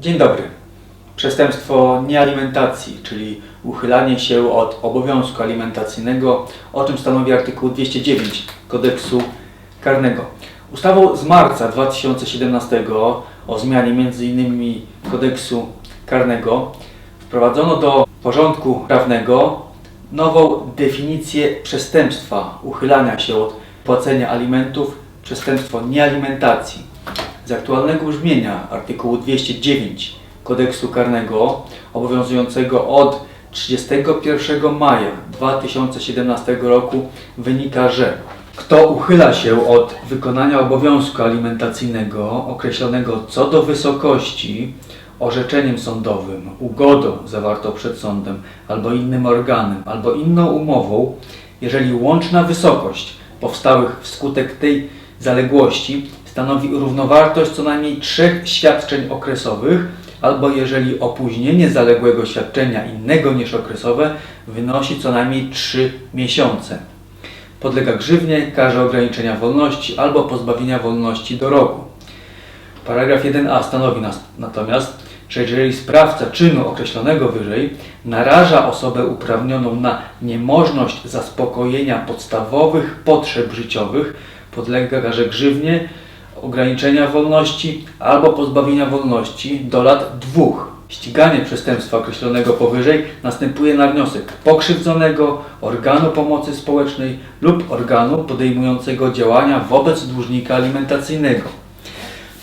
Dzień dobry. Przestępstwo niealimentacji, czyli uchylanie się od obowiązku alimentacyjnego, o czym stanowi artykuł 209 kodeksu karnego. Ustawą z marca 2017 o zmianie m.in. kodeksu karnego wprowadzono do porządku prawnego nową definicję przestępstwa uchylania się od płacenia alimentów, przestępstwo niealimentacji. Z aktualnego brzmienia artykułu 209 kodeksu karnego obowiązującego od 31 maja 2017 roku wynika, że kto uchyla się od wykonania obowiązku alimentacyjnego określonego co do wysokości orzeczeniem sądowym, ugodą zawartą przed sądem albo innym organem, albo inną umową, jeżeli łączna wysokość powstałych wskutek tej zaległości stanowi równowartość co najmniej trzech świadczeń okresowych, albo jeżeli opóźnienie zaległego świadczenia innego niż okresowe wynosi co najmniej 3 miesiące. Podlega grzywnie, karze ograniczenia wolności albo pozbawienia wolności do roku. Paragraf 1a stanowi nas, natomiast, że jeżeli sprawca czynu określonego wyżej naraża osobę uprawnioną na niemożność zaspokojenia podstawowych potrzeb życiowych, podlega karze grzywnie, ograniczenia wolności albo pozbawienia wolności do lat dwóch. Ściganie przestępstwa określonego powyżej następuje na wniosek pokrzywdzonego, organu pomocy społecznej lub organu podejmującego działania wobec dłużnika alimentacyjnego.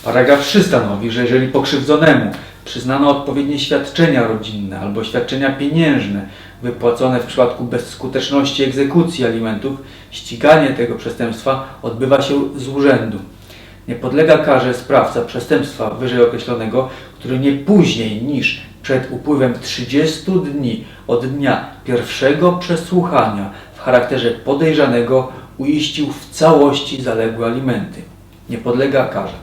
Paragraf 3 stanowi, że jeżeli pokrzywdzonemu przyznano odpowiednie świadczenia rodzinne albo świadczenia pieniężne wypłacone w przypadku bezskuteczności egzekucji alimentów, ściganie tego przestępstwa odbywa się z urzędu. Nie podlega karze sprawca przestępstwa wyżej określonego, który nie później niż przed upływem 30 dni od dnia pierwszego przesłuchania w charakterze podejrzanego uiścił w całości zaległe alimenty. Nie podlega karze.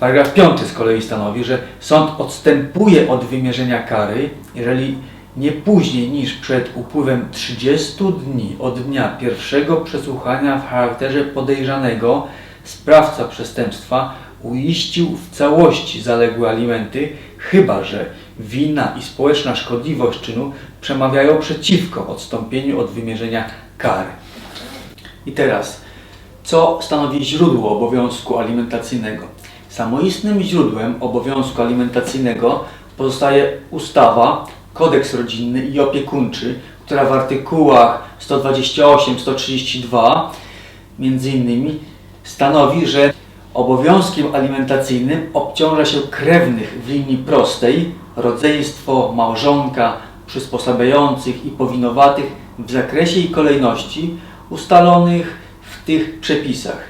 Paragraf 5 z kolei stanowi, że sąd odstępuje od wymierzenia kary, jeżeli nie później niż przed upływem 30 dni od dnia pierwszego przesłuchania w charakterze podejrzanego sprawca przestępstwa uiścił w całości zaległe alimenty, chyba że wina i społeczna szkodliwość czynu przemawiają przeciwko odstąpieniu od wymierzenia kary. I teraz, co stanowi źródło obowiązku alimentacyjnego? Samoistnym źródłem obowiązku alimentacyjnego pozostaje ustawa, kodeks rodzinny i opiekuńczy, która w artykułach 128-132 między innymi stanowi, że obowiązkiem alimentacyjnym obciąża się krewnych w linii prostej, rodzeństwo, małżonka, przysposabiających i powinowatych w zakresie i kolejności ustalonych w tych przepisach.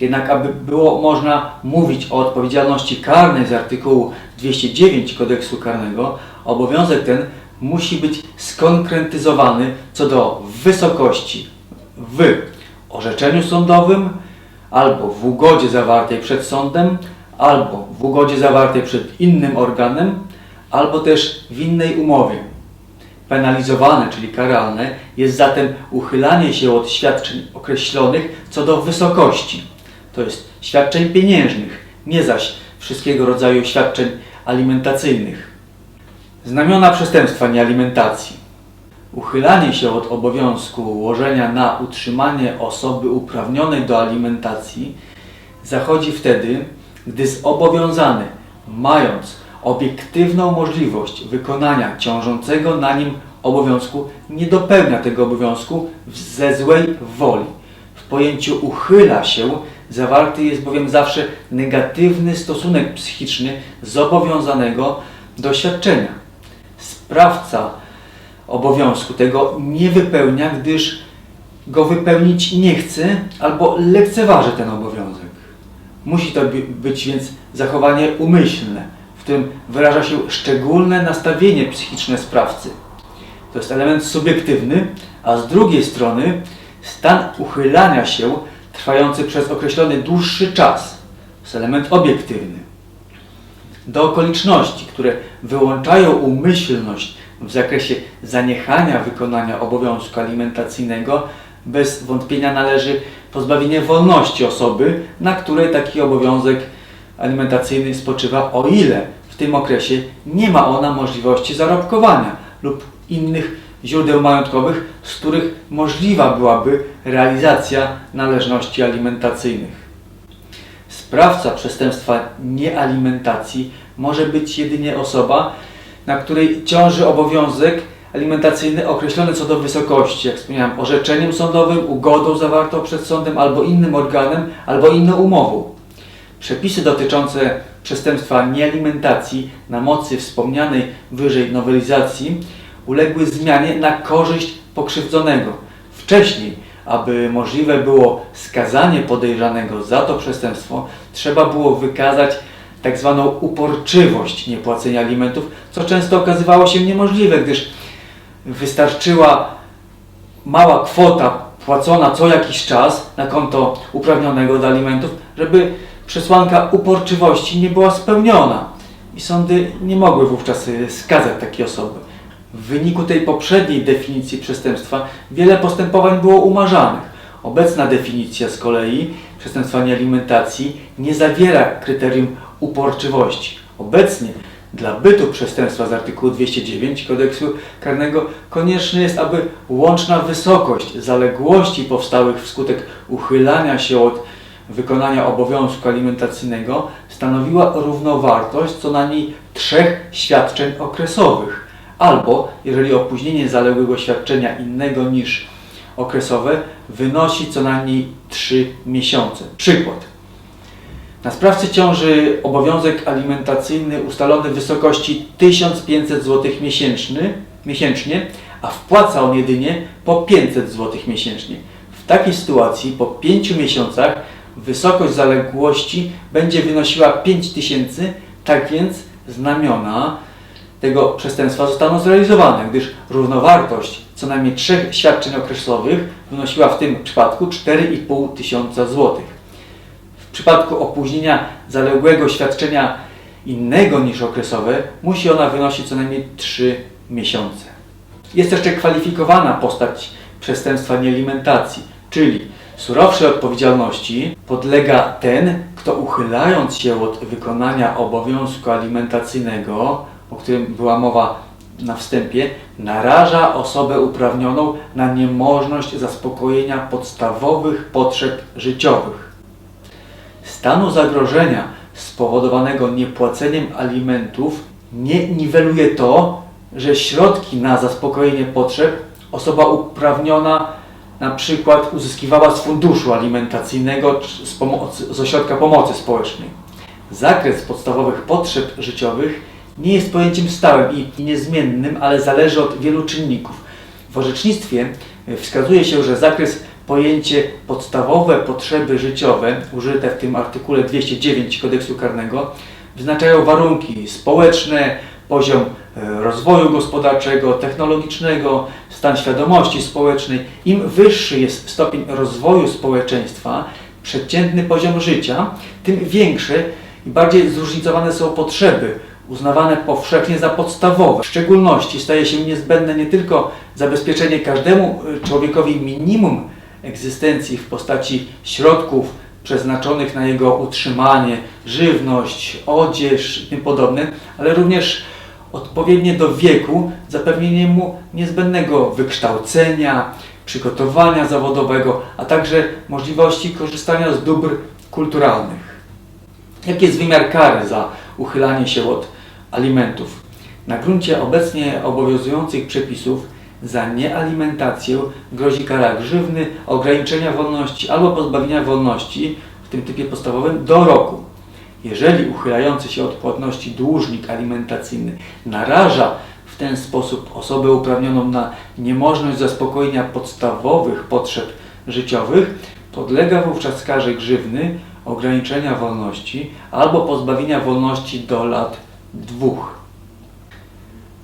Jednak aby było można mówić o odpowiedzialności karnej z artykułu 209 kodeksu karnego, obowiązek ten musi być skonkretyzowany co do wysokości w orzeczeniu sądowym, albo w ugodzie zawartej przed sądem, albo w ugodzie zawartej przed innym organem, albo też w innej umowie. Penalizowane, czyli karalne, jest zatem uchylanie się od świadczeń określonych co do wysokości, to jest świadczeń pieniężnych, nie zaś wszystkiego rodzaju świadczeń alimentacyjnych. Znamiona przestępstwa niealimentacji. Uchylanie się od obowiązku łożenia na utrzymanie osoby uprawnionej do alimentacji zachodzi wtedy, gdy zobowiązany, mając obiektywną możliwość wykonania ciążącego na nim obowiązku, nie dopełnia tego obowiązku ze złej woli. W pojęciu uchyla się zawarty jest bowiem zawsze negatywny stosunek psychiczny zobowiązanego do świadczenia. Sprawca obowiązku tego nie wypełnia, gdyż go wypełnić nie chce albo lekceważy ten obowiązek. Musi to by- być więc zachowanie umyślne, w którym wyraża się szczególne nastawienie psychiczne sprawcy. To jest element subiektywny, a z drugiej strony stan uchylania się trwający przez określony dłuższy czas. To jest element obiektywny do okoliczności, które wyłączają umyślność w zakresie zaniechania wykonania obowiązku alimentacyjnego, bez wątpienia należy pozbawienie wolności osoby, na której taki obowiązek alimentacyjny spoczywa, o ile w tym okresie nie ma ona możliwości zarobkowania lub innych źródeł majątkowych, z których możliwa byłaby realizacja należności alimentacyjnych. Sprawca przestępstwa niealimentacji może być jedynie osoba, na której ciąży obowiązek alimentacyjny określony co do wysokości, jak wspomniałem, orzeczeniem sądowym, ugodą zawartą przed sądem albo innym organem, albo inną umową. Przepisy dotyczące przestępstwa niealimentacji na mocy wspomnianej wyżej nowelizacji uległy zmianie na korzyść pokrzywdzonego. Wcześniej, aby możliwe było skazanie podejrzanego za to przestępstwo, trzeba było wykazać tak zwaną uporczywość niepłacenia alimentów, co często okazywało się niemożliwe, gdyż wystarczyła mała kwota płacona co jakiś czas na konto uprawnionego do alimentów, żeby przesłanka uporczywości nie była spełniona i sądy nie mogły wówczas y, skazać takiej osoby. W wyniku tej poprzedniej definicji przestępstwa wiele postępowań było umarzanych. Obecna definicja z kolei przestępstwa niealimentacji nie zawiera kryterium uporczywości. Obecnie dla bytu przestępstwa z artykułu 209 kodeksu karnego konieczne jest, aby łączna wysokość zaległości powstałych wskutek uchylania się od wykonania obowiązku alimentacyjnego stanowiła równowartość co najmniej trzech świadczeń okresowych, albo jeżeli opóźnienie zaległego świadczenia innego niż okresowe wynosi co najmniej 3 miesiące. Przykład. Na sprawcy ciąży obowiązek alimentacyjny ustalony w wysokości 1500 zł miesięczny, miesięcznie, a wpłaca on jedynie po 500 zł miesięcznie. W takiej sytuacji po 5 miesiącach wysokość zaległości będzie wynosiła 5000, tak więc znamiona tego przestępstwa zostaną zrealizowane, gdyż równowartość co najmniej trzech świadczeń okresowych wynosiła w tym przypadku 4,5 tysiąca złotych. W przypadku opóźnienia zaległego świadczenia innego niż okresowe musi ona wynosić co najmniej 3 miesiące. Jest jeszcze kwalifikowana postać przestępstwa niealimentacji, czyli surowszej odpowiedzialności podlega ten, kto uchylając się od wykonania obowiązku alimentacyjnego, o którym była mowa na wstępie, naraża osobę uprawnioną na niemożność zaspokojenia podstawowych potrzeb życiowych stanu zagrożenia spowodowanego niepłaceniem alimentów nie niweluje to, że środki na zaspokojenie potrzeb osoba uprawniona na przykład uzyskiwała z funduszu alimentacyjnego z, pomocy, z ośrodka pomocy społecznej. Zakres podstawowych potrzeb życiowych nie jest pojęciem stałym i niezmiennym, ale zależy od wielu czynników. W orzecznictwie wskazuje się, że zakres pojęcie podstawowe potrzeby życiowe, użyte w tym artykule 209 kodeksu karnego, wyznaczają warunki społeczne, poziom e, rozwoju gospodarczego, technologicznego, stan świadomości społecznej. Im wyższy jest stopień rozwoju społeczeństwa, przeciętny poziom życia, tym większe i bardziej zróżnicowane są potrzeby, uznawane powszechnie za podstawowe. W szczególności staje się niezbędne nie tylko zabezpieczenie każdemu e, człowiekowi minimum egzystencji w postaci środków przeznaczonych na jego utrzymanie, żywność, odzież i tym podobne, ale również odpowiednie do wieku zapewnienie mu niezbędnego wykształcenia, przygotowania zawodowego, a także możliwości korzystania z dóbr kulturalnych. Jaki jest wymiar kary za uchylanie się od alimentów? Na gruncie obecnie obowiązujących przepisów za niealimentację grozi kara grzywny, ograniczenia wolności albo pozbawienia wolności w tym typie podstawowym do roku. Jeżeli uchylający się od płatności dłużnik alimentacyjny naraża w ten sposób osobę uprawnioną na niemożność zaspokojenia podstawowych potrzeb życiowych, podlega wówczas karze grzywny, ograniczenia wolności albo pozbawienia wolności do lat dwóch.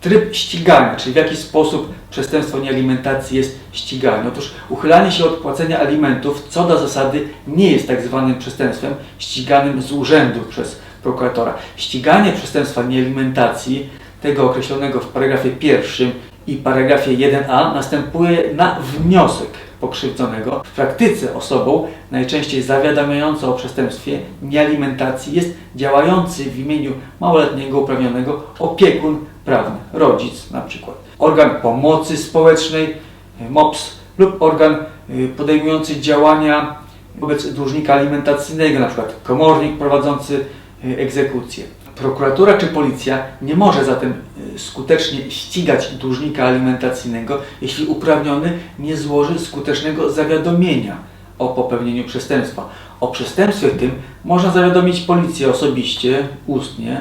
Tryb ścigania, czyli w jaki sposób przestępstwo niealimentacji jest ścigane. Otóż uchylanie się od płacenia alimentów co do zasady nie jest tak zwanym przestępstwem ściganym z urzędu przez prokuratora. Ściganie przestępstwa niealimentacji, tego określonego w paragrafie pierwszym i paragrafie 1a, następuje na wniosek pokrzywdzonego. W praktyce osobą najczęściej zawiadamiającą o przestępstwie niealimentacji jest działający w imieniu małoletniego uprawnionego opiekun prawny, rodzic na przykład, organ pomocy społecznej, y, MOPS lub organ y, podejmujący działania wobec dłużnika alimentacyjnego, na przykład komornik prowadzący y, egzekucję. Prokuratura czy policja nie może zatem skutecznie ścigać dłużnika alimentacyjnego, jeśli uprawniony nie złoży skutecznego zawiadomienia o popełnieniu przestępstwa. O przestępstwie tym można zawiadomić policję osobiście, ustnie,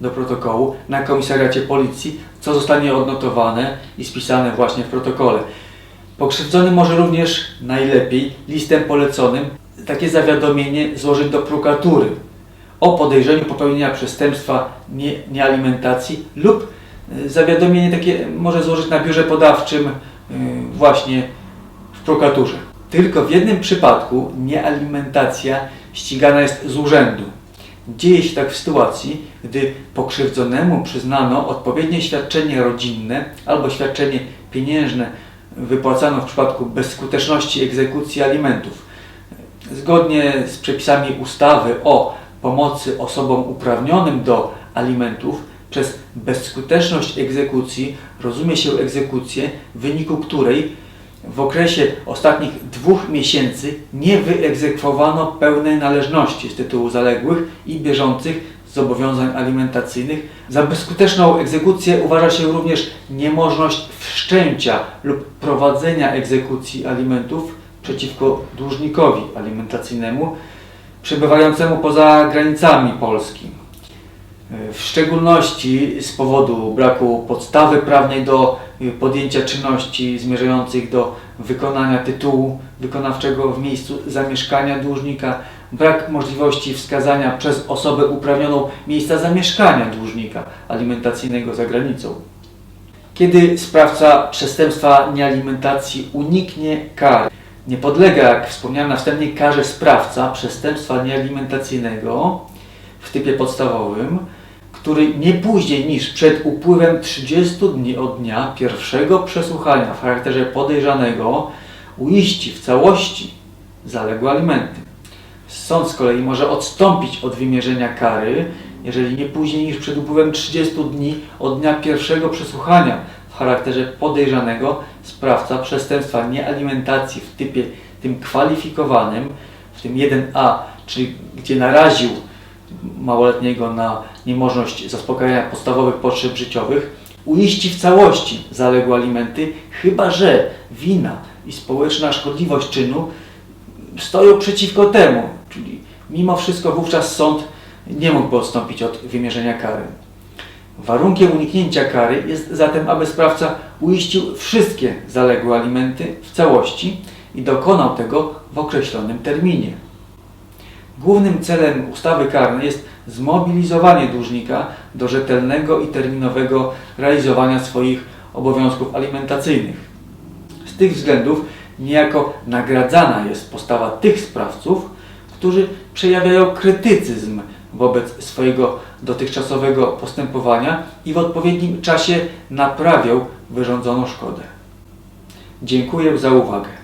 do protokołu na komisariacie policji, co zostanie odnotowane i spisane właśnie w protokole. Pokrzywdzony może również najlepiej listem poleconym takie zawiadomienie złożyć do prokuratury o podejrzeniu popełnienia przestępstwa nie, niealimentacji lub y, zawiadomienie takie może złożyć na biurze podawczym y, właśnie w prokuraturze. Tylko w jednym przypadku niealimentacja ścigana jest z urzędu. Dzieje się tak w sytuacji, gdy pokrzywdzonemu przyznano odpowiednie świadczenie rodzinne albo świadczenie pieniężne wypłacano w przypadku bezskuteczności egzekucji alimentów. Zgodnie z przepisami ustawy o pomocy osobom uprawnionym do alimentów, przez bezskuteczność egzekucji rozumie się egzekucję, w wyniku której w okresie ostatnich dwóch miesięcy nie wyegzekwowano pełnej należności z tytułu zaległych i bieżących zobowiązań alimentacyjnych. Za bezskuteczną egzekucję uważa się również niemożność wszczęcia lub prowadzenia egzekucji alimentów przeciwko dłużnikowi alimentacyjnemu przebywającemu poza granicami Polski. W szczególności z powodu braku podstawy prawnej do podjęcia czynności zmierzających do wykonania tytułu wykonawczego w miejscu zamieszkania dłużnika, brak możliwości wskazania przez osobę uprawnioną miejsca zamieszkania dłużnika alimentacyjnego za granicą. Kiedy sprawca przestępstwa niealimentacji uniknie kary, nie podlega, jak wspomniałem na wstępie, karze sprawca przestępstwa niealimentacyjnego w typie podstawowym, który nie później niż przed upływem 30 dni od dnia pierwszego przesłuchania w charakterze podejrzanego uiści w całości zaległe alimenty. Sąd z kolei może odstąpić od wymierzenia kary, jeżeli nie później niż przed upływem 30 dni od dnia pierwszego przesłuchania w charakterze podejrzanego sprawca przestępstwa niealimentacji w typie tym kwalifikowanym, w tym 1A, czyli gdzie naraził małoletniego na niemożność zaspokajania podstawowych potrzeb życiowych, uiści w całości zaległe alimenty, chyba że wina i społeczna szkodliwość czynu stoją przeciwko temu, czyli mimo wszystko wówczas sąd nie mógłby odstąpić od wymierzenia kary. Warunkiem uniknięcia kary jest zatem, aby sprawca uiścił wszystkie zaległe alimenty w całości i dokonał tego w określonym terminie. Głównym celem ustawy karnej jest zmobilizowanie dłużnika do rzetelnego i terminowego realizowania swoich obowiązków alimentacyjnych. Z tych względów niejako nagradzana jest postawa tych sprawców, którzy przejawiają krytycyzm wobec swojego dotychczasowego postępowania i w odpowiednim czasie naprawią wyrządzoną szkodę. Dziękuję za uwagę.